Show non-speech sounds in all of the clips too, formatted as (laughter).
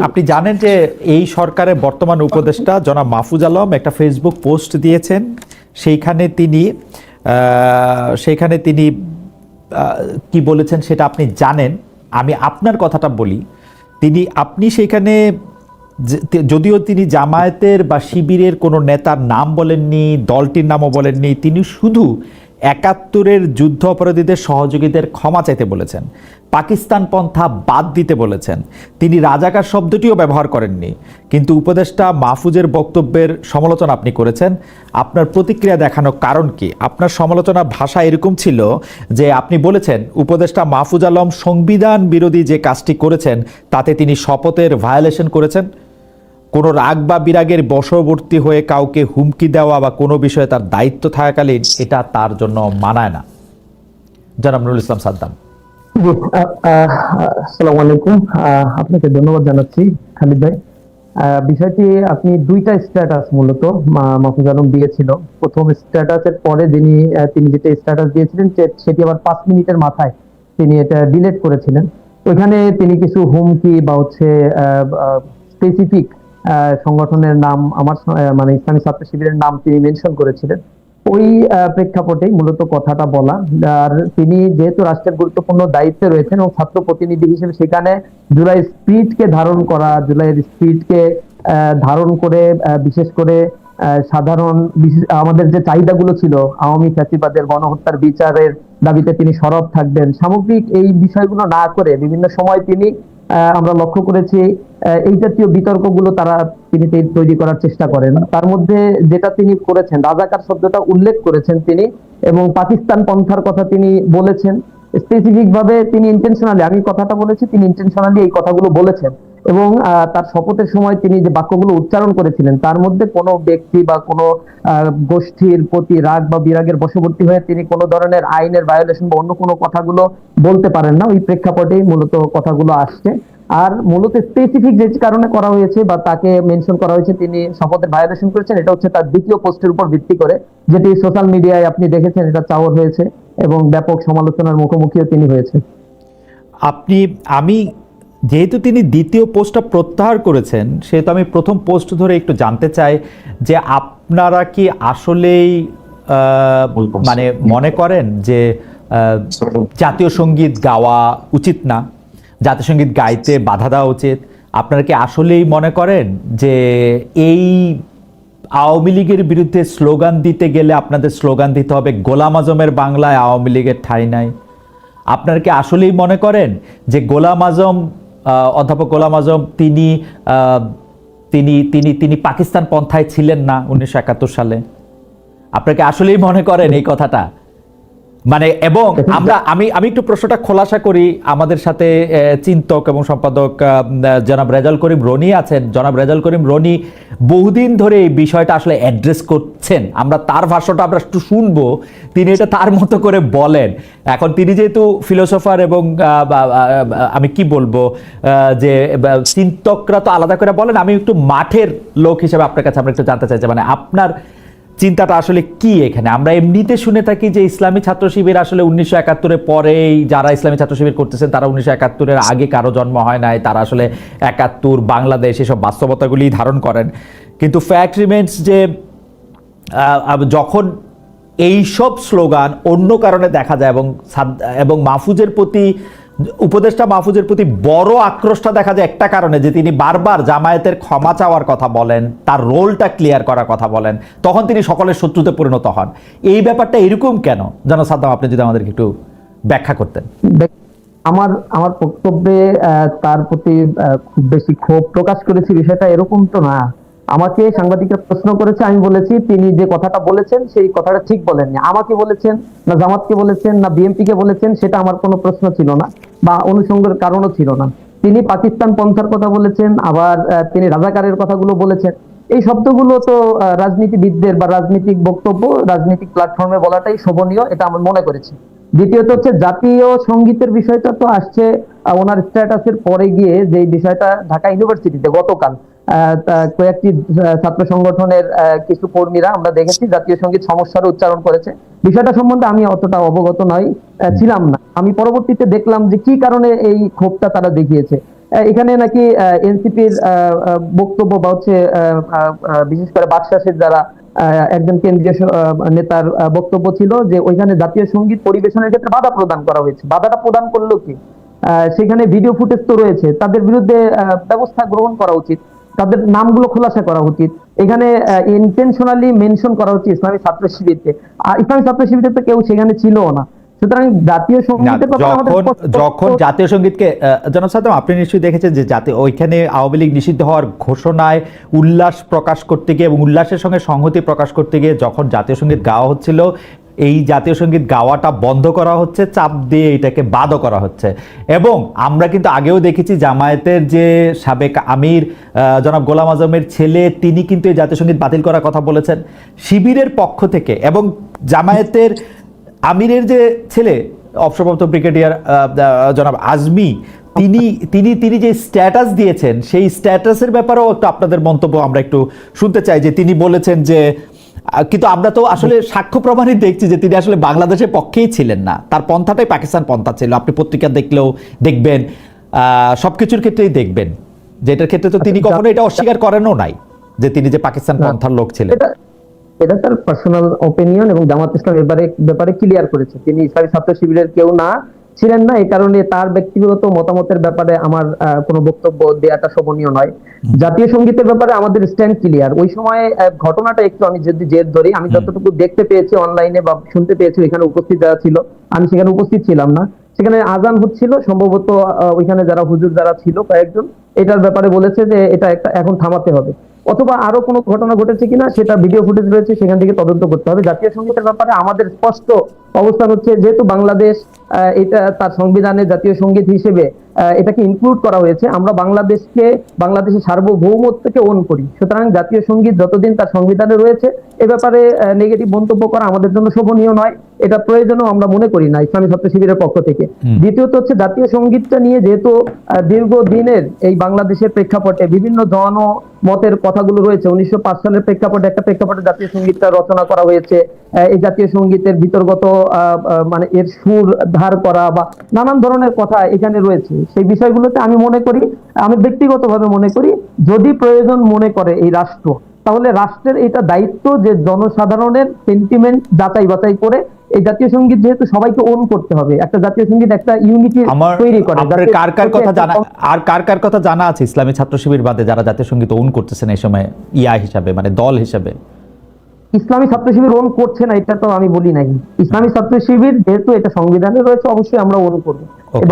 আপনি জানেন যে এই সরকারের বর্তমান উপদেষ্টা জনাব মাহফুজ আলম একটা ফেসবুক পোস্ট দিয়েছেন। সেইখানে তিনি সেইখানে তিনি কি বলেছেন সেটা আপনি জানেন। আমি আপনার কথাটা বলি। তিনি, আপনি তে- যদিও তিনি জামায়াতের বা শিবিরের কোনো নেতার নাম বলেননি, দলটির নামও বলেননি, তিনি শুধু একাত্তরের যুদ্ধ অপরাধীদের সহযোগীদের ক্ষমা চাইতে বলেছেন। পাকিস্তান পন্থা বাদ দিতে বলেছেন। তিনি রাজাকার শব্দটিও ব্যবহার করেননি। কিন্তু উপদেষ্টা মাহফুজের বক্তব্যের সমালোচনা আপনি করেছেন। আপনার প্রতিক্রিয়া দেখানোর কারণ কি? আপনার সমালোচনা ভাষা এরকম ছিল যে আপনি বলেছেন, উপদেষ্টা মাহফুজ আলম সংবিধান বিরোধী যে কাজটি করেছেন, তাতে তিনি শপথের ভায়োলেশন করেছেন। কোনো রাগ বা বিরাগের বশবর্তী হয়ে কাউকে হুমকি দেওয়া বা কোনো বিষয়ে তার দায়িত্ব থাকাকালীন এটা তার জন্য মানায় না। জনাব নুরুল ইসলাম সাদ্দাম। আসসালামু আলাইকুম। আপনাকে ধন্যবাদ জানাচ্ছি, খালিদ ভাই। বিষয়টি আপনি দুইটা স্ট্যাটাস মূলত মাহফুজ আলম দিয়েছিল। প্রথম স্ট্যাটাসের পরে যিনি তিনি যেটা স্ট্যাটাস দিয়েছিলেন সেটি আবার পাঁচ মিনিটের মাথায় তিনি এটা ডিলেট করেছিলেন। ওইখানে তিনি কিছু হুমকি বা হচ্ছে স্পেসিফিক সংগঠনের নাম আমার মানে ইসলামী ছাত্র শিবিরের নাম তিনি মেনশন করেছিলেন। ওই আহ, প্রেক্ষাপটেই মূলত কথাটা বলা। আর তিনি যেহেতু রাষ্ট্রের গুরুত্বপূর্ণ দায়িত্বে রয়েছেন এবং ছাত্র প্রতিনিধি হিসেবে সেখানে জুলাই স্পিরিটকে ধারণ করা জুলাইয়ের স্পিরিটকে ধারণ করে বিশেষ করে সাধারণ আমাদের যে চাহিদাগুলো ছিল আওয়ামী ফ্যাসিবাদের গণহত্যার বিচারের দাবিতে তিনি সরব থাকবেন। সামগ্রিক এই বিষয়গুলো না করে বিভিন্ন সময় তিনি আমরা লক্ষ্য করেছি এই জাতীয় বিতর্কগুলো তারা তিনি তৈরি করার চেষ্টা করেন। তার মধ্যে যেটা তিনি করেছেন, রাজাকার শব্দটা উল্লেখ করেছেন তিনি এবং পাকিস্তান পন্থার কথা তিনি বলেছেন। স্পেসিফিক ভাবে তিনি ইন্টেনশনালি আমি কথাটা বলেছি, তিনি ইন্টেনশনালি এই কথাগুলো বলেছেন। এবং তার শপথের সময় তিনি যে বাক্যগুলো উচ্চারণ করেছিলেন, তার মধ্যে কোনো ব্যক্তি বা কোনো গোষ্ঠীর প্রতি রাগ বা বিরাগের বশবর্তী হয়ে তিনি কোনো ধরনের আইনের ভায়োলেশন বা অন্য কোনো কথাগুলো বলতে পারেন না। ওই প্রেক্ষাপটেই মূলত কথাগুলো আসছে। আর মূলত স্পেসিফিক যে কারণে করা হয়েছে বা তাকে মেনশন করা হয়েছে, তিনি শপথের ভায়োলেশন করেছেন, এটা হচ্ছে তার দ্বিতীয় পোস্টের উপর ভিত্তি করে, যেটি সোশ্যাল মিডিয়ায় আপনি দেখেছেন, এটা চাওয়ার হয়েছে এবং ব্যাপক সমালোচনার মুখোমুখিও তিনি হয়েছে আপনি, আমি যেহেতু তিনি দ্বিতীয় পোস্টটা প্রত্যাহার করেছেন সেহেতু আমি প্রথম পোস্ট ধরে একটু জানতে চাই যে আপনারা কি আসলেই মানে মনে করেন যে জাতীয় সংগীত গাওয়া উচিত না? জাতীয় সংগীত গাইতে বাধা দেওয়া উচিত? আপনারা কি আসলেই মনে করেন যে এই আওয়ামী লীগের বিরুদ্ধে স্লোগান দিতে গেলে আপনাদের স্লোগান দিতে হবে গোলাম আজমের বাংলায় আওয়ামী লীগের ঠাঁই নাই? আপনারা কি আসলেই মনে করেন যে গোলাম আজম অধ্যাপক গোলাম আজম, তিনি তিনি তিনি তিনি পাকিস্তান পন্থায় ছিলেন না উনিশশো একাত্তর সালে। আপনাকে আসলেই মনে করেন এই কথাটা? মানে এবং (laughs) আমরা আমি আমি একটু প্রশ্নটা খোলাসা করি আমাদের সাথে চিন্তক এবং সম্পাদক জনাব রেজাল করিম রনি আছেন। জনাব রেজাল করিম রনি বহুদিন ধরে এই বিষয়টা আসলে অ্যাড্রেস করছেন। আমরা তার ভাষ্যটা আমরা একটু শুনব। তিনি এটা তার মতো করে বলেন। এখন তিনি যেহেতু ফিলোসফার এবং আমি কি বলব যে চিন্তকরা তো আলাদা করে বলেন। আমি একটু মাঠের লোক হিসেবে আপনার কাছে আমরা একটু জানতে চাইছি মানে আপনার চিন্তাটা আসলে কি এখানে? আমরা এমনিতে শুনে থাকি যে ইসলামী ছাত্র শিবির আসলে উনিশশো একাত্তরের পরেই যারা ইসলামী ছাত্র শিবির করতেছেন, তারা উনিশশো একাত্তরের আগে কারও জন্ম হয় নাই, তারা আসলে একাত্তর, বাংলাদেশ এসব বাস্তবতাগুলি ধারণ করেন। কিন্তু ফ্যাক্ট রিমেন্স যে যখন এই সব স্লোগান অন্য কারণে দেখা যায় এবং এবং মাহফুজের প্রতি উপদেষ্টা মাহফুজের প্রতি বড় আক্রোশটা দেখা যায় একটা কারণে, যে তিনি বারবার জামায়াতের ক্ষমা চাওয়ার কথা বলেন, তার রোলটা ক্লিয়ার করার কথা বলেন, তখন তিনি সকলের শত্রুতে পরিণত হন। এই ব্যাপারটা এরকম কেন? যেন সাদ্দাম, আপনি যদি আমাদেরকে একটু ব্যাখ্যা করতেন। আমার আমার বক্তব্যে তার প্রতি খুব বেশি ক্ষোভ প্রকাশ করেছি বিষয়টা এরকম তো না। আমাকে সাংবাদিকরা প্রশ্ন করেছে, আমি বলেছি, তিনি যে কথাটা বলেছেন, সেই কথাটা ঠিক বলেননি। আমাকে বলেছেন, না জামাতকে বলেছেন, না বিএনপি কে বলেছেন, সেটা আমার কোনো প্রশ্ন ছিল না। বা অনুষঙ্গের কারণও ছিল না। তিনি পাকিস্তান পন্থার কথা বলেছেন, আবার তিনি রাজাকারের কথাগুলো বলেছেন। এই শব্দগুলো তো রাজনীতিবিদদের বা রাজনৈতিক বক্তব্য, রাজনৈতিক প্ল্যাটফর্মে বলাটাই শোভনীয়, এটা আমি মনে করেছি। দ্বিতীয়ত হচ্ছে, জাতীয় সঙ্গীতের বিষয়টা তো আসছে ওনার স্ট্যাটাসের পরে গিয়ে যে বিষয়টা ঢাকা ইউনিভার্সিটিতে গতকাল কয়েকটি ছাত্র সংগঠনের কিছু কর্মীরা আমরা দেখেছি জাতীয় সংগীত সমস্যার উচ্চারণ করেছে। বিষয়টা সম্বন্ধে আমি অতটা অবগত আহ, ছিলাম না। আমি পরবর্তীতে দেখলাম যে কি কারণে এই ক্ষোভটা তারা দেখিয়েছে। এখানে নাকি এনসিপির বক্তব্য বা হচ্ছে বিশেষ করে বাকশাসের আহ, একজন কেন্দ্রীয় নেতার বক্তব্য ছিল যে ওইখানে জাতীয় সংগীত পরিবেশনের ক্ষেত্রে বাধা প্রদান করা হয়েছে। বাধাটা প্রদান করল কি? সেখানে ভিডিও ফুটেজ তো রয়েছে। তাদের বিরুদ্ধে ব্যবস্থা গ্রহণ করা উচিত। তাদের নামগুলো খোলাসা করা উচিত। এখানে ইন্টেনশনালি মেনশন করা হচ্ছে ইসলামী ছাত্র শিবিরকে। আর ইসলামী ছাত্র শিবিরে তো কেউ সেখানে ছিল না। সুতরাং জাতীয় সঙ্গীতের যখন জাতীয় সঙ্গীতকে জনাব আপনি নিশ্চয়ই দেখেছেন যে জাতীয় ওইখানে আওয়ামী লীগ নিষিদ্ধ হওয়ার ঘোষণায় উল্লাস প্রকাশ করতে গিয়ে এবং উল্লাসের সঙ্গে সংহতি প্রকাশ করতে গিয়ে যখন জাতীয় সংগীত গাওয়া হচ্ছিল এই জাতীয় সংগীত গাওয়াটা বন্ধ করা হচ্ছে, চাপ দিয়ে এটাকে বাদও করা হচ্ছে। এবং আমরা কিন্তু আগেও দেখেছি জামায়াতের যে সাবেক আমির জনাব গোলাম আজমের ছেলে, তিনি কিন্তু এই জাতীয় সংগীত বাতিল করার কথা বলেছেন। শিবিরের পক্ষ থেকে এবং জামায়াতের আমিরের যে ছেলে অবসরপ্রাপ্ত ব্রিগেডিয়ার জনাব আজমি, তিনি তিনি তিনি যে স্ট্যাটাস দিয়েছেন, সেই স্ট্যাটাসের ব্যাপারেও একটু আপনাদের মন্তব্য আমরা একটু শুনতে চাই যে তিনি বলেছেন যে কিন্তু আমরা তো আসলে সাক্ষ্য প্রমাণই দেখছি যে তিনি আসলে বাংলাদেশের পক্ষেই ছিলেন না। তার পন্থাটাই পাকিস্তান পন্থা ছিল। আপনি পত্রিকা দেখলেও দেখবেন আহ, সবকিছুর ক্ষেত্রেই দেখবেন। যেটার ক্ষেত্রে তো তিনি কখনো এটা অস্বীকার করেনও নাই যে তিনি যে পাকিস্তান পন্থার লোক ছিলেন। এটা এটা তার পার্সোনাল ওপিনিয়ন এবং জামাত ইসলাম এবারে ব্যাপারে ক্লিয়ার করেছে। তিনি ইসলামী ছাত্র শিবিরের কেউ না। ছিলেন না এই কারণে তার ব্যক্তিগত মতামতের ব্যাপারে আমার কোনো বক্তব্য দেওয়াটা শোভনীয় নয়। জাতীয় সঙ্গীতের ব্যাপারে আমাদের স্ট্যান্ড ক্লিয়ার ওই সময় ঘটনাটা একটু আমি যদি জেদ ধরি আমি যতটুকু দেখতে পেয়েছি অনলাইনে বা শুনতে পেয়েছি এখানে উপস্থিত যারা ছিল আমি সেখানে উপস্থিত ছিলাম না। সেখানে আজান হচ্ছিল সম্ভবত ওইখানে যারা হুজুর যারা ছিল কয়েকজন এটার ব্যাপারে বলেছে যে এটা একটা এখন থামাতে হবে। অথবা আরও কোনো ঘটনা ঘটেছে কিনা সেটা ভিডিও ফুটেজ রয়েছে সেখান থেকে তদন্ত করতে হবে। জাতীয় সঙ্গীতের ব্যাপারে আমাদের স্পষ্ট অবস্থান হচ্ছে যেহেতু বাংলাদেশ এটা তার সংবিধানে জাতীয় সংগীত হিসেবে এটাকে ইনক্লুড করা হয়েছে আমরা বাংলাদেশকে বাংলাদেশের সার্বভৌমত্বকে ওন করি। সুতরাং জাতীয় সংগীত যতদিন তার সংবিধানে রয়েছে এ ব্যাপারে নেগেটিভ মন্তব্য করা আমাদের জন্য শোভনীয় নয় এটা প্রয়োজনও আমরা মনে করি না ইসলামী ছাত্র শিবিরের পক্ষ থেকে। দ্বিতীয়ত হচ্ছে জাতীয় সঙ্গীতটা নিয়ে যেহেতু দীর্ঘদিনের এই বাংলাদেশের প্রেক্ষাপটে বিভিন্ন জন মতের কথাগুলো রয়েছে। উনিশশো পাঁচ সালের প্রেক্ষাপটে একটা প্রেক্ষাপটে জাতীয় সঙ্গীতটা রচনা করা হয়েছে। এই জাতীয় সঙ্গীতের আহ, মানে এর সুর ধার করা বা নানান ধরনের কথা এখানে রয়েছে। সেই বিষয়গুলোতে আমি মনে করি আমি ব্যক্তিগতভাবে মনে করি যদি প্রয়োজন মনে করে এই রাষ্ট্র তাহলে রাষ্ট্রের এটা দায়িত্ব যে জনসাধারণের সেন্টিমেন্ট যাচাই বাছাই করে এই জাতীয় সংগীত যেহেতু সবাইকে ওন করতে হবে একটা জাতীয় সংগীত একটা ইউনিটি তৈরি করে আপনার কার কার কথা জানা আর কার কার কথা জানা আছে ইসলামী ছাত্র শিবির বাদে যারা জাতীয় সংগীত ওন করতেছেন এই সময়? ইয়া হিসাবে মানে দল হিসাবে। ইসলামী ছাত্র শিবির ওন করছে না এটা তো আমি বলি নাই। ইসলামী ছাত্র শিবির যেহেতু এটা সংবিধানে রয়েছে অবশ্যই আমরা ওন করব।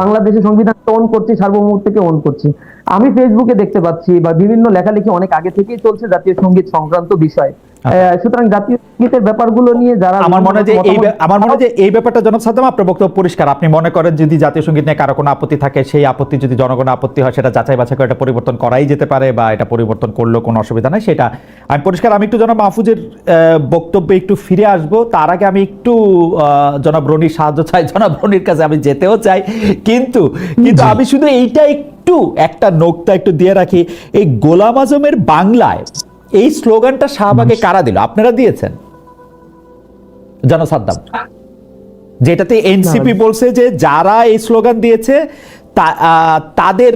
বাংলাদেশের সংবিধান ওন করছি সার্বভৌমত্বকে ওন করছি। আমি ফেসবুকে দেখতে পাচ্ছি বা বিভিন্ন লেখালেখি অনেক আগে থেকেই চলছে জাতীয় সংগীত সংক্রান্ত বিষয়। আহ, সুতরাং জাতীয় সঙ্গীতের ব্যাপারগুলো নিয়ে যারা আমার মনে হয় যে এই আমার মনে হয় যে এই ব্যাপারটা জনাব সাদ্দাম আপনার বক্তব্য পরিষ্কার। আপনি মনে করেন যদি জাতীয় সংগীত নিয়ে কারও কোনো আপত্তি থাকে সেই আপত্তি যদি জনগণের আপত্তি হয় সেটা যাচাই বাছাই করে এটা পরিবর্তন করাই যেতে পারে বা এটা পরিবর্তন করলেও কোনো অসুবিধা নাই সেটা আমি পরিষ্কার। আমি একটু জনাব মাহফুজের আহ, বক্তব্যে একটু ফিরে আসব। তার আগে আমি একটু আহ, জনাব রনির সাহায্য চাই। জনাব রনির কাছে আমি যেতেও চাই। কিন্তু কিন্তু আমি শুধু এইটা একটু একটা নোকটা একটু দিয়ে রাখি। এই গোলাম আজমের বাংলায় এই স্লোগানটা শাহবাগে কারা দিল? আপনারা দিয়েছেন। জন সাদ্দাম যেটাতে এনসিপি বলছে যে যারা এই স্লোগান দিয়েছে তাদের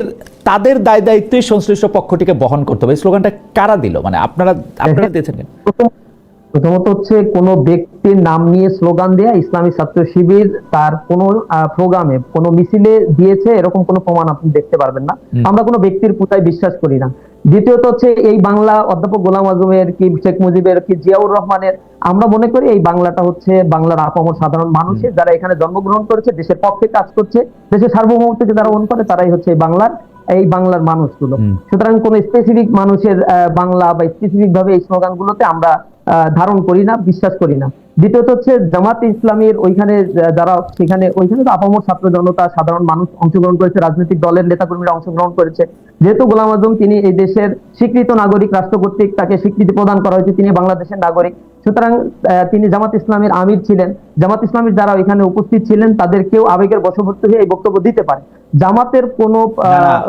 তাদের দায় দায়িত্বই সংশ্লিষ্ট পক্ষটিকে বহন করতে হবে। এই স্লোগানটা কারা দিল? মানে আপনারা আপনারা দিয়েছেন প্রথমত হচ্ছে কোন ব্যক্তির নাম নিয়ে স্লোগান দেয়া ইসলামী ছাত্র শিবির তার কোন প্রোগ্রামে কোন মিছিলে দিয়েছে এরকম কোনো প্রমাণ আপনি দেখতে পারবেন না। আমরা কোনো ব্যক্তির পুতায় বিশ্বাস করি না। দ্বিতীয়ত হচ্ছে এই বাংলা অধ্যাপক গোলাম আজমের কি শেখ মুজিবের কি জিয়াউর রহমানের আমরা মনে করি এই বাংলাটা হচ্ছে বাংলার আপামর সাধারণ মানুষের যারা এখানে জন্মগ্রহণ করেছে দেশের পক্ষে কাজ করছে দেশের সার্বভৌমত্বকে যারা অন করে তারাই হচ্ছে এই বাংলার এই বাংলার মানুষগুলো। সুতরাং কোন স্পেসিফিক মানুষের আহ, বাংলা বা স্পেসিফিক ভাবে এই স্লোগানগুলোতে আমরা আহ, ধারণ করি না বিশ্বাস করি না। দ্বিতীয়ত হচ্ছে জামাত ইসলামের ওইখানে যারা সেখানে ওইখানে তো আপামর ছাত্র জনতা সাধারণ মানুষ অংশগ্রহণ করেছে রাজনৈতিক দলের নেতাকর্মীরা অংশগ্রহণ করেছে। যেহেতু গোলাম আজম তিনি এই দেশের স্বীকৃত নাগরিক রাষ্ট্র কর্তৃক তাকে স্বীকৃতি প্রদান করা হয়েছে তিনি বাংলাদেশের নাগরিক। সুতরাং তিনি জামাত ইসলামের আমির ছিলেন। জামাত ইসলামের যারা ওইখানে উপস্থিত ছিলেন তাদের কেউ আবেগের বশবর্তী হয়ে এই বক্তব্য দিতে পারে। জামাতের কোন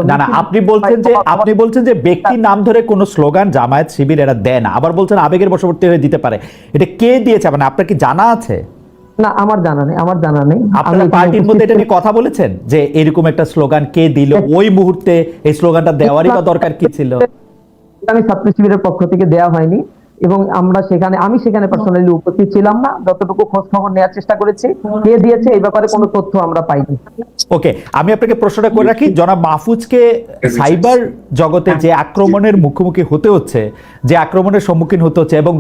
না না আপনি বলছেন যে আপনি বলছেন যে ব্যক্তির নাম ধরে কোনো স্লোগান জামায়াত শিবির এরা দেয় না। আবার বলছেন আবেগের বশবর্তী হয়ে দিতে পারে। এটা কে দিয়েছে? মানে আপনার কি জানা আছে? না আমার জানা নেই আমার জানা নেই। আপনারা পার্টির মধ্যে এটা নিয়ে কথা বলেছেন? যে এরকম একটা স্লোগান কে দিল? ওই মুহূর্তে এই স্লোগানটা দেওয়ারই বা দরকার কি ছিল? আমি ছাত্র শিবিরের পক্ষ থেকে দেওয়া হয়নি এবং আমরা সেখানে আমি সেখানে পার্সোনালি উপস্থিত ছিলাম না। যতটুকু খোঁজ খবর নেওয়ার চেষ্টা করেছি কে দিয়েছে এই ব্যাপারে কোনো তথ্য আমরা পাইনি। ওকে আমি আপনাকে প্রশ্নটা করে রাখি। জনাব মাহফুজকে সাইবার জগতে যে আক্রমণের মুখোমুখি হতে হচ্ছে যে আক্রমণের সম্মুখীন হতে হচ্ছে এবং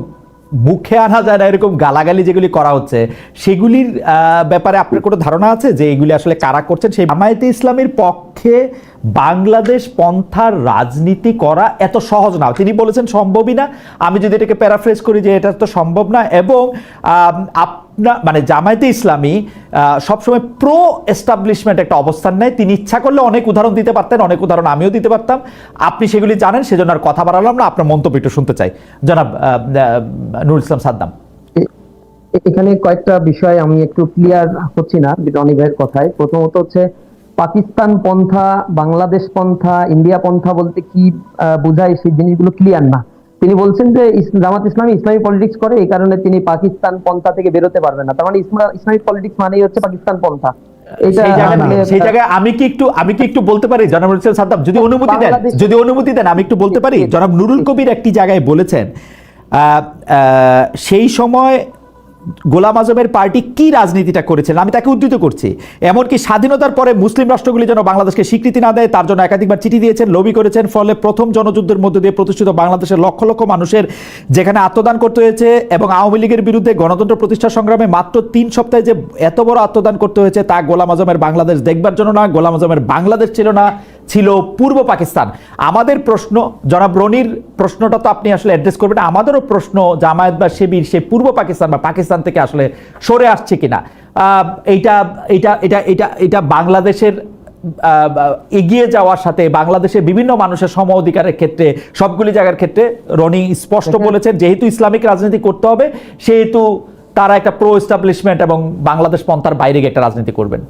মুখে আনা যায় না, এরকম গালাগালি যেগুলি করা হচ্ছে, সেগুলির ব্যাপারে আপনার কোনো ধারণা আছে যে এগুলি আসলে কারা করছেন? সেই জামায়াতে ইসলামের পক্ষে বাংলাদেশ পন্থার রাজনীতি করা এত সহজ না। তিনি বলেছেন সম্ভবই না। আমি যদি এটাকে প্যারাফ্রেজ করি যে এটা তো সম্ভব না এবং আম, আপনা মানে জামায়াতে ইসলামী সবসময় প্রো এস্টাবলিশমেন্ট একটা অবস্থান নেয়। তিনি ইচ্ছা করলে অনেক উদাহরণ দিতে পারতেন অনেক উদাহরণ আমিও দিতে পারতাম। আপনি সেগুলি জানেন সেজন্য আর কথা বাড়ালাম না। আপনার মন্তব্য একটু শুনতে চাই। জনাব নুরুল ইসলাম সাদ্দাম। এখানে কয়েকটা বিষয় আমি একটু ক্লিয়ার হচ্ছি না রনি ভাইয়ের কথায়। প্রথমত হচ্ছে পাকিস্তান পন্থা বাংলাদেশ পন্থা ইন্ডিয়া পন্থা বলতে কি বোঝায় সেই জিনিসগুলো ক্লিয়ার না। তিনি বলছেন যে জামাত ইসলামী ইসলামী পলিটিক্স করে এই কারণে তিনি পাকিস্তান পন্থা থেকে বেরোতে পারবেন না। তার মানে ইসলামিক পলিটিক্স মানেই হচ্ছে পাকিস্তান পন্থা। সেই জায়গায় সেই জায়গায় আমি কি একটু আমি কি একটু বলতে পারি জনাব সাদ্দাম? যদি অনুমতি দেন যদি অনুমতি দেন আমি একটু বলতে পারি? জনাব নুরুল কবির একটি জায়গায় বলেছেন আহ, আহ, সেই সময় গোলাম আজমের পার্টি কি রাজনীতিটা করেছেন আমি তাকে উদ্ধৃত করছি। এমনকি স্বাধীনতার পরে মুসলিম রাষ্ট্রগুলি যেন বাংলাদেশকে স্বীকৃতি না দেয়, তার জন্য একাধিকবার চিঠি দিয়েছেন, লবি করেছেন, ফলে প্রথম জনযুদ্ধের মধ্যে দিয়ে প্রতিষ্ঠিত বাংলাদেশের লক্ষ লক্ষ মানুষের যেখানে আত্মদান করতে হয়েছে এবং আওয়ামী লীগের বিরুদ্ধে গণতন্ত্র প্রতিষ্ঠা সংগ্রামে মাত্র তিন সপ্তাহে যে এত বড় আত্মদান করতে হয়েছে, তা গোলাম আজমের বাংলাদেশ দেখবার জন্য না, গোলাম আজমের বাংলাদেশ ছিল না ছিল পূর্ব পাকিস্তান। আমাদের প্রশ্ন জনাব রনির প্রশ্নটা তো আপনি আসলে অ্যাড্রেস করবেন আমাদেরও প্রশ্ন জামায়াত বা শিবির সে পূর্ব পাকিস্তান বা পাকিস্তান থেকে আসলে সরে আসছে কিনা। এইটা এইটা এটা এটা এটা বাংলাদেশের এগিয়ে যাওয়ার সাথে বাংলাদেশের বিভিন্ন মানুষের সম অধিকারের ক্ষেত্রে সবগুলি জায়গার ক্ষেত্রে রনি স্পষ্ট বলেছেন যেহেতু ইসলামিক রাজনীতি করতে হবে সেহেতু তারা একটা প্রো এস্টাবলিশমেন্ট এবং বাংলাদেশ পন্থার বাইরে গিয়ে একটা রাজনীতি করবেন।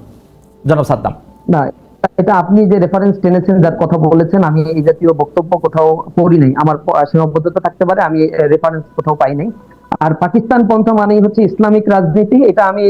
জনাব সাদ্দাম। না এটা আপনি যে রেফারেন্স টেনেছেন, যার কথা বলেছেন, আমি এই জাতীয় বক্তব্য কোথাও পড়ি নাই। আমার সীমাবদ্ধতা থাকতে পারে, আমি রেফারেন্স কোথাও পাই নাই। আর পাকিস্তান পন্থা মানেই হচ্ছে ইসলামিক রাজনীতি। এটা আমি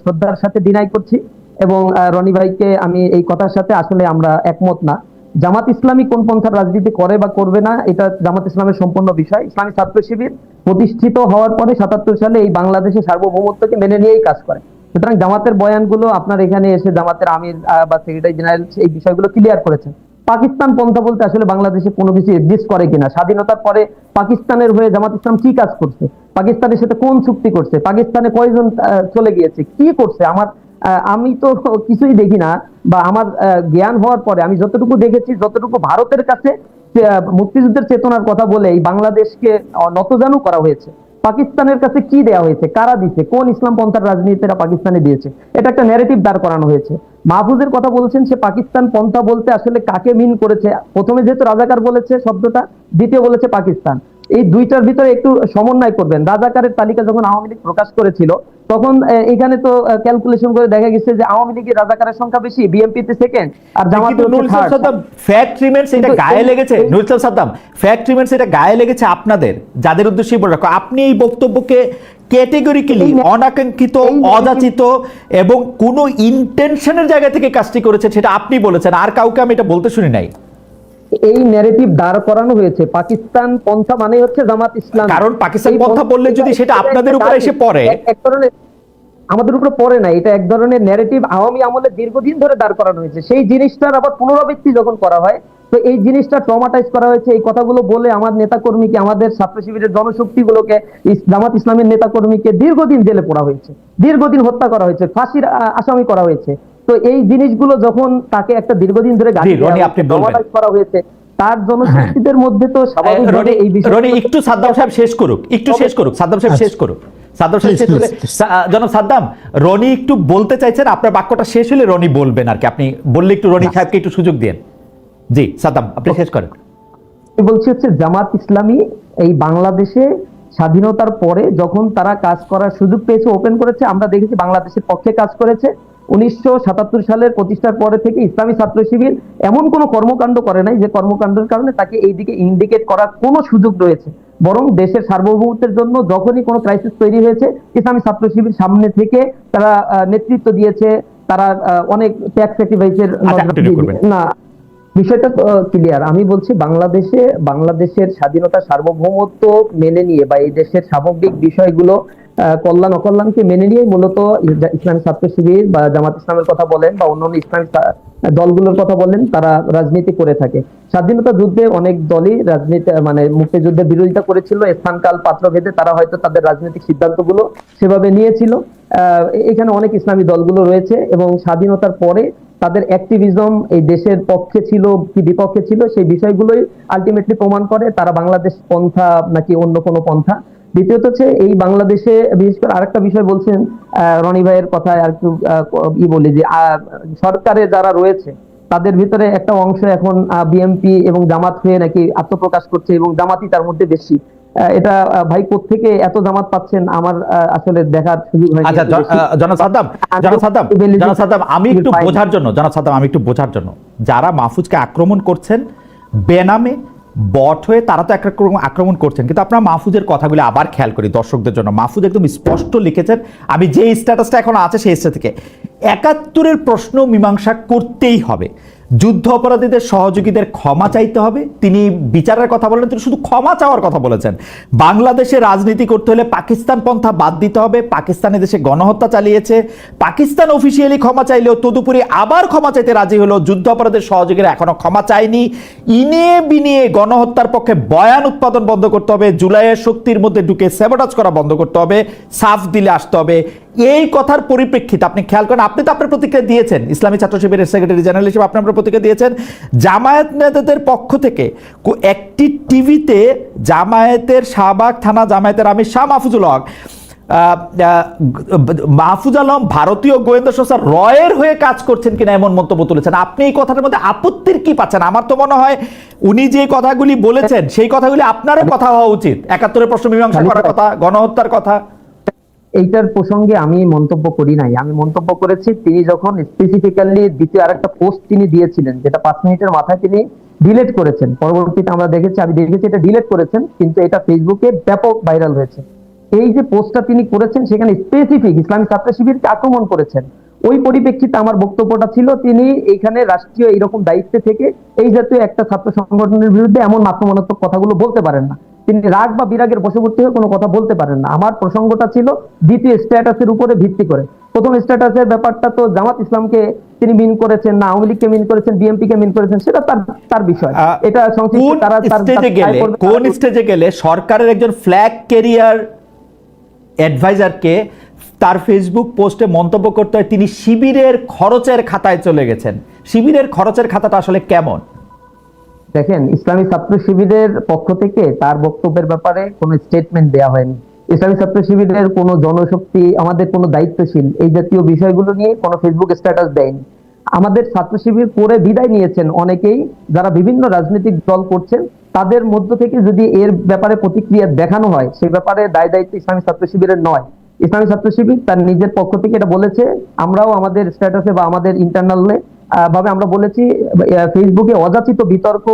শ্রদ্ধার সাথে ডিনাই করছি এবং রনি ভাইকে আমি এই কথার সাথে আসলে আমরা একমত না। জামাত ইসলামী কোন পন্থার রাজনীতি করে বা করবে না, এটা জামাত ইসলামের সম্পূর্ণ বিষয়। ইসলামী ছাত্র শিবির প্রতিষ্ঠিত হওয়ার পরে সাতাত্তর সালে এই বাংলাদেশের সার্বভৌমত্বকে মেনে নিয়েই কাজ করে। সুতরাং জামাতের বয়ানগুলো আপনার এখানে এসে জামাতের আমির বা সেক্রেটারি জেনারেল এই বিষয়গুলো ক্লিয়ার করেছেন। পাকিস্তান পন্থা বলতে আসলে বাংলাদেশে কোনো কিছু এক্সিস্ট করে কিনা? স্বাধীনতার পরে পাকিস্তানের হয়ে জামাত ইসলাম কি কাজ করছে? পাকিস্তানের সাথে কোন চুক্তি করছে? পাকিস্তানে কয়জন চলে গিয়েছে? কি করছে? আমার আমি তো কিছুই দেখি না, বা আমার জ্ঞান হওয়ার পরে আমি যতটুকু দেখেছি, যতটুকু ভারতের কাছে মুক্তিযুদ্ধের চেতনার কথা বলে এই বাংলাদেশকে নতজানু করা হয়েছে। পাকিস্তানের কাছে কি দেয়া হয়েছে? কারা দিচ্ছে কোন ইসলাম পন্থার রাজনীতিরা পাকিস্তানে দিয়েছে? এটা একটা ন্যারেটিভ দাঁড় করানো হয়েছে। মাহফুজের কথা বলছেন, সে পাকিস্তান পন্থা বলতে আসলে কাকে মিন করেছে? প্রথমে যেহেতু রাজাকার বলেছে শব্দটা, দ্বিতীয় বলেছে পাকিস্তান। এই দুইটার ভিতরে একটু সমন্বয় করবেন। রাজাকারের তালিকা যখন আওয়ামী লীগ প্রকাশ করেছিল তখন এখানে তো ক্যালকুলেশন করে দেখা গেছে যে আওয়ামী লীগের রাজাকারের সংখ্যা বেশি বিএনপি তে সেকেন্ড আর জামাতে সাদ্দাম ফ্যাক্ট রিমেন্স এটা গায়ে লেগেছে? নুরুল সাদ্দাম ফ্যাক্ট রিমেন্স এটা গায়ে লেগেছে আপনাদের যাদের উদ্দেশ্যে বলে রাখো। আপনি এই বক্তব্যকে ক্যাটেগরিক্যালি অনাকাঙ্ক্ষিত অযাচিত এবং কোনো ইন্টেনশনের জায়গা থেকে কাজটি করেছে সেটা আপনি বলেছেন আর কাউকে আমি এটা বলতে শুনি নাই। এই ন্যারেটিভ দাঁড় করানো হয়েছে। পাকিস্তান পন্থা মানে হচ্ছে জামাত ইসলাম। কারণ পাকিস্তান পন্থা বললে যদি সেটা আপনাদের উপরে এসে পড়ে। এক- ধরনের আমাদের উপরে পড়ে না। এটা এক ধরনের ন্যারেটিভ আওয়ামী আমলে দীর্ঘদিন ধরে দাঁড় করানো হয়েছে। সেই জিনিসটার আবার পুনরাবৃত্তি যখন করা হয় তো এই জিনিসটা ট্রমাটাইজ করা হয়েছে। এই কথাগুলো বলে আমার নেতা কর্মীকে আমাদের ছাত্র শিবিরের জনশক্তিগুলোকে ইস- জামাত ইসলামের নেতা কর্মীকে দীর্ঘদিন জেলে পড়া হয়েছে। দীর্ঘদিন হত্যা করা হয়েছে ফাঁসির আসামি করা হয়েছে। তো এই জিনিসগুলো যখন তাকে একটা দীর্ঘদিন ধরে আপনি করা হয়েছে তার জনশক্তিদের মধ্যে তো স্বাভাবিকভাবে এই বিষয় রনি একটু সাদ্দাম সাহেব শেষ করুক একটু শেষ করুক সাদ্দাম সাহেব শেষ করুক সাদ্দাম সাহেব শেষ করলে জনাব সাদ্দাম রনি একটু বলতে চাইছেন আপনার বাক্যটা শেষ হলে রনি বলবেন আর কি আপনি বললে একটু রনি সাহেবকে একটু সুযোগ দেন জি সাদ্দাম আপনি শেষ করেন। বলছি হচ্ছে জামাত ইসলামী এই বাংলাদেশে স্বাধীনতার পরে যখন তারা কাজ করার সুযোগ পেয়েছে ওপেন করেছে আমরা দেখেছি বাংলাদেশের পক্ষে কাজ করেছে। উনিশশো সাতাত্তর সালের প্রতিষ্ঠার পরে থেকে ইসলামী ছাত্র শিবির এমন কোনো কর্মকাণ্ড করে নাই যে কর্মকাণ্ডের কারণে তাকে এই দিকে ইন্ডিকেট করার কোনো সুযোগ রয়েছে। বরং দেশের সার্বভৌমত্বের জন্য যখনই কোনো ক্রাইসিস তৈরি হয়েছে ইসলামী ছাত্র শিবির সামনে থেকে তারা নেতৃত্ব দিয়েছে তারা অনেক ট্যাক্স স্যাক্রিফাইসের আচ্ছা। না বিষয়টা ক্লিয়ার আমি বলছি বাংলাদেশে বাংলাদেশের স্বাধীনতা সার্বভৌমত্ব মেনে নিয়ে বা এই দেশের সামগ্রিক বিষয়গুলো কল্যাণ, অকল্যাণকে মেনে নিয়ে মূলত ইসলামী ছাত্র শিবির বা জামাত ইসলামের কথা বলেন বা অন্যান্য ইসলামী দলগুলোর কথা বলেন, তারা রাজনীতি করে থাকে। স্বাধীনতা যুদ্ধে অনেক দলই রাজনীতি মানে মুক্তিযুদ্ধের বিরোধিতা করেছিল, স্থানকাল পাত্র ভেদে তারা হয়তো তাদের রাজনৈতিক সিদ্ধান্তগুলো সেভাবে নিয়েছিল। এখানে অনেক ইসলামী দলগুলো রয়েছে এবং স্বাধীনতার পরে তাদের অ্যাক্টিভিজম এই দেশের পক্ষে ছিল কি বিপক্ষে ছিল সেই বিষয়গুলোই আলটিমেটলি প্রমাণ করে। তারা বাংলাদেশ পন্থা নাকি অন্য কোনো পন্থা দ্বিতীয়ত হচ্ছে এই বাংলাদেশে বিশেষ করে আরেকটা বিষয় বলছেন আহ, রনি ভাইয়ের কথায় আর একটু ই বলি যে সরকারে যারা রয়েছে তাদের ভিতরে একটা অংশ এখন বিএমপি এবং জামাত হয়ে নাকি আত্মপ্রকাশ করছে এবং জামাতই তার মধ্যে বেশি এটা ভাই থেকে এত জামাত পাচ্ছেন আমার আসলে দেখার সুযোগ হয়নি আচ্ছা। জনাব সাদ্দাম আমি জনাব সাদ্দাম জনাব সাদ্দাম আমি একটু বোঝার জন্য জনাব সাদ্দাম আমি একটু বোঝার জন্য যারা মাহফুজকে আক্রমণ করছেন বেনামে বট হয়ে তারা তো একরকম ক্রম- আক্রমণ করছেন। কিন্তু আপনার মাহফুজের কথাগুলি আবার খেয়াল করি দর্শকদের জন্য। মাহফুজ একদম স্পষ্ট লিখেছেন, আমি যে স্ট্যাটাসটা এখন আছে সেই স্ট্যাটাস থেকে। একাত্তরের প্রশ্ন মীমাংসা করতেই হবে। যুদ্ধ অপরাধীদের সহযোগীদের ক্ষমা চাইতে হবে। তিনি বিচারের কথা বলেন, তিনি শুধু ক্ষমা চাওয়ার কথা বলেছেন। বাংলাদেশে রাজনীতি করতে হলে পাকিস্তান পন্থা বাদ দিতে হবে। পাকিস্তানে দেশে গণহত্যা চালিয়েছে। পাকিস্তান অফিসিয়ালি ক্ষমা চাইলেও তদুপরি আবার ক্ষমা চাইতে রাজি হলো। যুদ্ধ অপরাধের সহযোগীরা এখনও ক্ষমা চায়নি। ইনে বিনিয়ে গণহত্যার পক্ষে বয়ান উৎপাদন বন্ধ করতে হবে। জুলাইয়ের শক্তির মধ্যে ঢুকে সেবোটাজ করা বন্ধ করতে হবে। সাফ দিলে আসতে হবে। এই কথার পরিপ্রেক্ষিতে আপনি খেয়াল করেন আপনি তো আপনার প্রতিক্রিয়া দিয়েছেন ইসলামী ছাত্র শিবিরের সেক্রেটারি জেনারেল হিসেবে আপনি আপনার প্রতিক্রিয়া দিয়েছেন জামায়াত নেতাদের পক্ষ থেকে একটি টিভিতে জামায়াতের শাহবাগ থানা জামায়াতের আমির শাহ মাহফুজুল হক মাহফুজ আলম ভারতীয় গোয়েন্দা সংস্থা রয়ের হয়ে কাজ করছেন কিনা এমন মন্তব্য তুলেছেন। আপনি এই কথাটার মধ্যে আপত্তির কি পাচ্ছেন? আমার তো মনে হয় উনি যে কথাগুলি বলেছেন সেই কথাগুলি আপনারও কথা হওয়া উচিত। একাত্তরের প্রশ্ন মীমাংসা করার কথা গণহত্যার কথা। এইটার প্রসঙ্গে আমি মন্তব্য করি নাই। আমি মন্তব্য করেছি তিনি যখন স্পেসিফিক্যালি দ্বিতীয় আরেকটা পোস্ট তিনি দিয়েছিলেন, যেটা পাঁচ মিনিটের মাথায় তিনি ডিলেট করেছেন। পরবর্তীতে আমরা দেখেছি, আমি দেখেছি এটা ডিলেট করেছেন, কিন্তু এটা ফেসবুকে ব্যাপক ভাইরাল হয়েছে। এই যে পোস্টটা তিনি করেছেন, সেখানে স্পেসিফিক ইসলামী ছাত্র শিবিরকে আক্রমণ করেছেন। ওই পরিপ্রেক্ষিতে আমার বক্তব্যটা ছিল তিনি এখানে রাষ্ট্রীয় এইরকম দায়িত্বে থেকে এই জাতীয় একটা ছাত্র সংগঠনের বিরুদ্ধে এমন আক্রমণাত্মক কথাগুলো বলতে পারেন না। তিনি রাগ বা বিরাগের বশবর্তী হয়ে কোনো কথা বলতে পারেন না। আমার প্রসঙ্গটা ছিল দ্বিতীয় স্ট্যাটাসের উপরে ভিত্তি করে। প্রথম স্ট্যাটাসের ব্যাপারটা তো জামাত ইসলামকে তিনি মিন করেছেন না আওয়ামী লীগকে মিন করেছেন বিএনপি কে মিন করেছেন সেটা তার তার বিষয়। এটা সংশ্লিষ্ট তারা তার- স্টেজে গেলে কোন স্টেজে গেলে সরকারের একজন ফ্ল্যাগ ক্যারিয়ার অ্যাডভাইজারকে তার ফেসবুক পোস্টে মন্তব্য করতে হয়, তিনি শিবিরের খরচের খাতায় চলে গেছেন। শিবিরের খরচের খাতাটা আসলে কেমন? দেখেন, ইসলামী ছাত্র শিবিরের পক্ষ থেকে তার বক্তব্যের ব্যাপারে কোনো স্টেটমেন্ট দেওয়া হয়নি। ইসলামী ছাত্র শিবিরের কোনো জনশক্তি, আমাদের কোনো দায়িত্বশীল এই জাতীয় বিষয়গুলো নিয়ে কোনো ফেসবুক স্ট্যাটাস দেয়নি। আমাদের ছাত্র শিবির করে বিদায় নিয়েছেন অনেকেই, যারা বিভিন্ন রাজনৈতিক দল করছেন, তাদের মধ্য থেকে যদি এর ব্যাপারে প্রতিক্রিয়া দেখানো হয়, সেই ব্যাপারে দায় দায়িত্ব ইসলামী ছাত্র শিবিরের নয়। ইসলামী ছাত্র শিবির তার নিজের পক্ষ থেকে এটা বলেছে। আমরাও আমাদের স্ট্যাটাসে বা আমাদের ইন্টারনালে ভাবে আমরা বলেছি ফেসবুকে অযাচিত বিতর্ক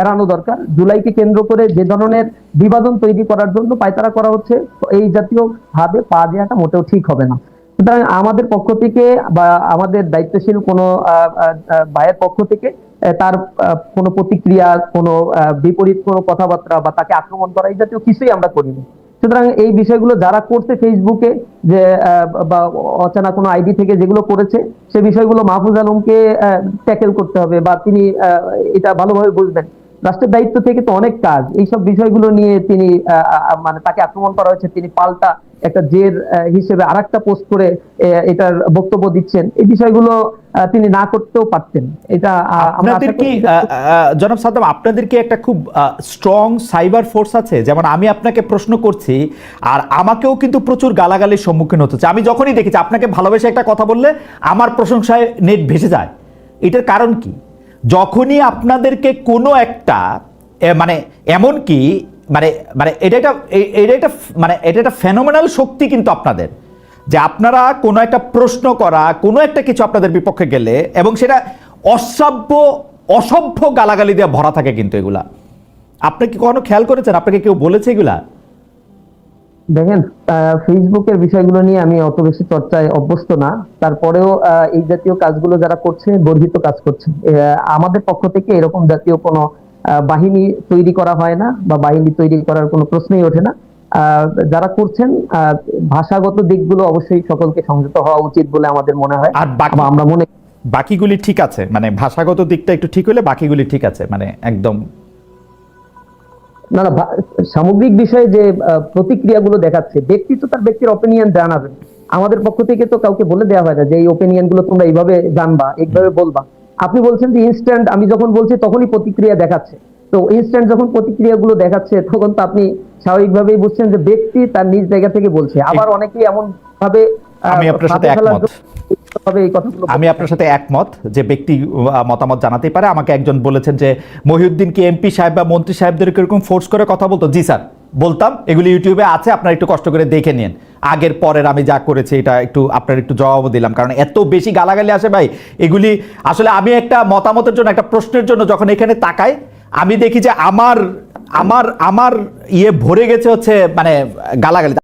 এড়ানো দরকার। জুলাইকে কেন্দ্র করে যে ধরনের বিবাদন তৈরি করার জন্য পায়তারা করা হচ্ছে এই জাতীয় ভাবে পা দেওয়াটা মোটেও ঠিক হবে না। সুতরাং আমাদের পক্ষ থেকে বা আমাদের দায়িত্বশীল কোনো ভাইয়ের পক্ষ থেকে তার কোনো প্রতিক্রিয়া, কোনো বিপরীত কোনো কথাবার্তা বা তাকে আক্রমণ করা, এই জাতীয় কিছুই আমরা করিনি। সুতরাং এই বিষয়গুলো যারা করছে ফেসবুকে যে বা অচেনা কোনো আইডি থেকে যেগুলো করেছে, সে বিষয়গুলো মাহফুজ আলমকে ট্যাকেল করতে হবে বা তিনি এটা ভালোভাবে বুঝবেন। রাষ্ট্রের দায়িত্ব থেকে তো অনেক কাজ। এইসব বিষয়গুলো নিয়ে তিনি মানে তাকে আক্রমণ করা হয়েছে। তিনি পাল্টা একটা জের হিসেবে আরেকটা পোস্ট করে এটার বক্তব্য দিচ্ছেন। এই বিষয়গুলো তিনি না করতেও পারতেন। এটা আপনাদের কি জনাব সাদ্দাম আপনাদের কি একটা খুব স্ট্রং সাইবার ফোর্স আছে? যেমন আমি আপনাকে প্রশ্ন করছি আর আমাকেও কিন্তু প্রচুর গালাগালির সম্মুখীন হতে হচ্ছে। আমি যখনই দেখেছি আপনাকে ভালোবেসে একটা কথা বললে আমার প্রশংসায় নেট ভেসে যায়। এটার কারণ কি? যখনই আপনাদেরকে কোনো একটা মানে এমন কি মানে মানে এটা একটা এটা একটা মানে এটা একটা ফেনোমেনাল শক্তি কিন্তু আপনাদের। যে আপনারা কোনো একটা প্রশ্ন করা, কোনো একটা কিছু আপনাদের বিপক্ষে গেলে এবং সেটা অসভ্য অসভ্য গালাগালি দিয়ে ভরা থাকে কিন্তু এগুলা। আপনি কি কখনো খেয়াল করেছেন? আপনাকে কেউ বলেছে এগুলা? দেখেন ফেসবুকের বিষয়গুলো নিয়ে আমি অত বেশি চর্চায় অভ্যস্ত না। তারপরেও এই জাতীয় কাজগুলো যারা করছে, গর্হিত কাজ করছে। আমাদের পক্ষ থেকে এরকম জাতীয় কোনো বাহিনী তৈরি করা হয় না বা বাহিনী তৈরি করার কোনো প্রশ্নই ওঠে না। যারা করছেন ভাষাগত দিকগুলো অবশ্যই সকলকে সংযত হওয়া উচিত বলে আমাদের মনে হয়। আর আমরা মনে বাকিগুলি ঠিক আছে মানে ভাষাগত দিকটা একটু ঠিক হলে বাকিগুলি ঠিক আছে মানে একদম না না সামগ্রিক বিষয়ে যে প্রতিক্রিয়াগুলো দেখাচ্ছে ব্যক্তি তো তার ব্যক্তির অপিনিয়ন জানাবে। আমাদের পক্ষ থেকে তো কাউকে বলে দেওয়া হয় না যে এই ওপিনিয়নগুলো তোমরা এইভাবে জানবা এইভাবে বলবা। আপনি বলছেন যে ইনস্ট্যান্ট আমি যখন বলছি তখনই প্রতিক্রিয়া দেখাচ্ছে। তো ইনস্ট্যান্ট যখন প্রতিক্রিয়াগুলো দেখাচ্ছে তখন তো আপনি স্বাভাবিকভাবেই বুঝছেন যে ব্যক্তি তার নিজ জায়গা থেকে বলছে। আবার অনেকেই এমন ভাবে আমি আপনার সাথে একমত। আমি আপনার সাথে একমত যে ব্যক্তি মতামত জানাতেই পারে। আমাকে একজন বলেছেন যে মহিউদ্দিন কি এমপি সাহেব বা মন্ত্রী সাহেবদের এরকম ফোর্স করে কথা বলতো? জি স্যার বলতাম। এগুলি ইউটিউবে আছে আপনারা একটু কষ্ট করে দেখে নিন। আগের পরের আমি যা করেছি এটা একটু আপনার একটু জবাবও দিলাম। কারণ এত বেশি গালাগালি আসে ভাই এগুলি আসলে আমি একটা মতামতের জন্য একটা প্রশ্নের জন্য যখন এখানে তাকাই আমি দেখি যে আমার আমার আমার ইয়ে ভরে গেছে হচ্ছে মানে গালাগালি।